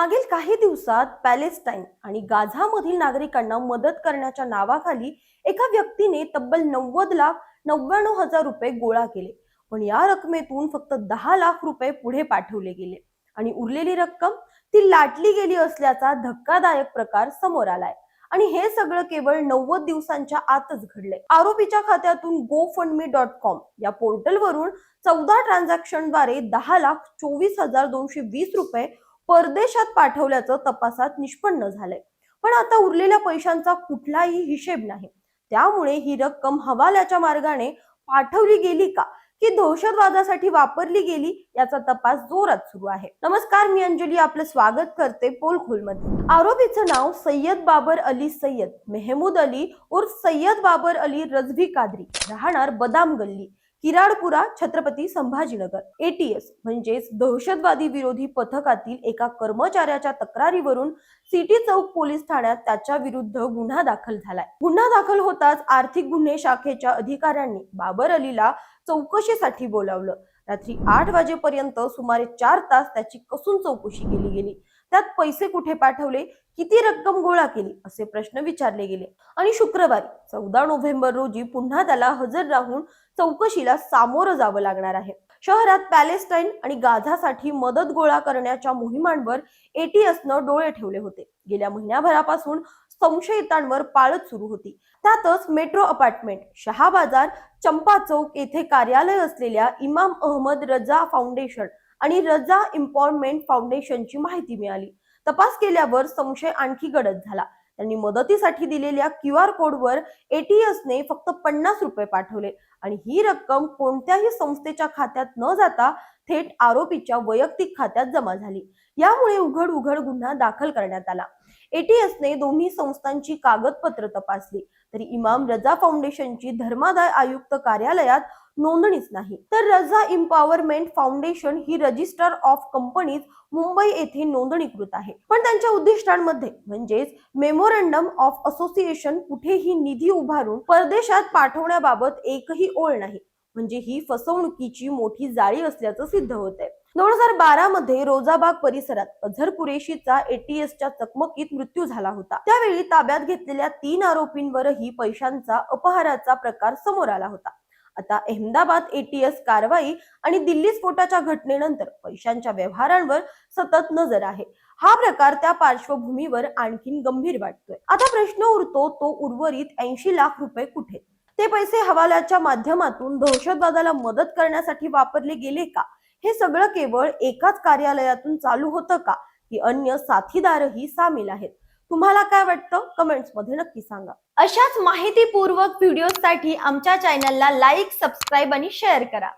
मागील काही दिवसात पॅलेस्टाईन आणि गाझामधील नागरिकांना मदत करण्याच्या नावाखाली एका व्यक्तीने तब्बल नव्वद लाख नव्याण्णव हजार रुपये गोळा केले. पण या रकमेतून फक्त दहा लाख रुपये पुढे पाठवले गेले आणि उरलेली रक्कम ती लाटली गेली असल्याचा धक्कादायक प्रकार समोर आलाय. आणि हे सगळं केवळ नव्वद दिवसांच्या आतच घडले आरोपीच्या खात्यातून go fund me dot com या पोर्टलवरून चौदा ट्रान्झॅक्शनद्वारे दहा लाख चोवीस हजार दोनशे वीस रुपये परदेशात पाठवल्याचं तपासात निष्पन्न झालंय. पण आता उरलेल्या पैशांचा कुठलाही हिशेब नाही. त्यामुळे ही रक्कम हवाल्याच्या मार्गाने पाठवली गेली का? की दहशतवादासाठी वापरली गेली? याचा तपास जोरात सुरू आहे. नमस्कार मी अंजली. आपलं स्वागत करते पोलखोलमध्ये. आरोपीचं नाव सय्यद बाबर अली सय्यद मेहमूद अली उर्फ सय्यद बाबर अली रजवी कादरी. राहणार बदाम गल्ली. किराडपुरा छत्रपती संभाजीनगर. एटीएस म्हणजेच दहशतवादी विरोधी पथकातील एका कर्मचाऱ्याच्या तक्रारीवरून सिटी चौक पोलीस ठाण्यात त्याच्या विरुद्ध गुन्हा दाखल झालाय. गुन्हा दाखल होताच आर्थिक गुन्हे शाखेच्या अधिकाऱ्यांनी बाबर अलीला चौकशीसाठी बोलावलं. रात्री आठ वाजेपर्यंत सुमारे चार तास त्याची कसून चौकशी केली गेली. त्यात पैसे कुठे पाठवले? किती रक्कम गोळा केली? असे प्रश्न विचारले गेले. आणि शुक्रवारी चौदा नोव्हेंबर रोजी पुन्हा त्याला हजर राहून चौकशीला सामोरं जावं लागणार आहे. शहरात पॅलेस्टाईन आणि गाझासाठी मदत गोळा करण्याच्या मोहिमांवर एटीएसनं डोळे ठेवले होते. गेल्या महिन्याभरापासून संशयितांवर पाळत सुरू होती. त्यातच मेट्रो अपार्टमेंट शहा बाजार चंपा चौक येथे कार्यालय असलेल्या इमाम अहमद रजा फाउंडेशन आणि रजा इम्पॉर्टमेंट फाउंडेशनची माहिती मिळाली. तपास केल्यावर संशय आणखी गडद झाला. त्यांनी मदतीसाठी दिलेल्या क्यू आर कोडवर एटीएसने फक्त पन्नास रुपये पाठवले आणि ही रक्कम कोणत्याही संस्थेच्या खात्यात न जाता थेट आरोपीच्या वैयक्तिक खात्यात जमा झाली. यामुळे उघड उघड गुन्हा दाखल करण्यात आला. एटीएसने दोन्ही संस्थांची कागदपत्र तपासली. तरी इमाम रजा फाउंडेशनची धर्मादाय आयुक्त कार्यालयात नोंदणीच नाही. तर रजा इम्पॉवरमेंट फाउंडेशन ही रजिस्टर ऑफ कंपनीज मुंबई येथे नोंदणीकृत आहे. पण त्यांच्या उद्दिष्टांमध्ये म्हणजेच मेमोरंडम ऑफ असोसिएशन कुठेही निधी उभारून परदेशात पाठवण्याबाबत एकही ओळ नाही. म्हणजे ही फसवणुकीची मोठी जाळी असल्याचं सिद्ध होत आहे दोन हजार बारा मध्ये रोजाबाग परिसरात अझर कुरेशीचा एटीएसच्या चकमकीत मृत्यू झाला होता. त्यावेळी ताब्यात घेतलेल्या तीन आरोपींवरही पैशांचा अपहाराचा प्रकार समोर आला होता. आता अहमदाबाद एटीएस कारवाई आणि दिल्ली स्फोटाच्या घटनेनंतर पैशांच्या व्यवहारांवर सतत नजर आहे. हा प्रकार त्या पार्श्वभूमीवर आणखीन गंभीर वाटतोय. आता प्रश्न उरतो तो उर्वरित ऐंशी लाख रुपये कुठे? ते पैसे हवाल्याच्या माध्यमातून दहशतवादाला मदत करण्यासाठी वापरले गेले का? हे सगळं केवळ एकाच कार्यालयातून चालू होतं का? की अन्य साथीदारही सामील आहेत? तुम्हाला काय वाटतं? कमेंट्समध्ये नक्की सांगा. अशाच माहितीपूर्वक व्हिडिओसाठी आमच्या चॅनलला लाईक सबस्क्राईब आणि शेअर करा.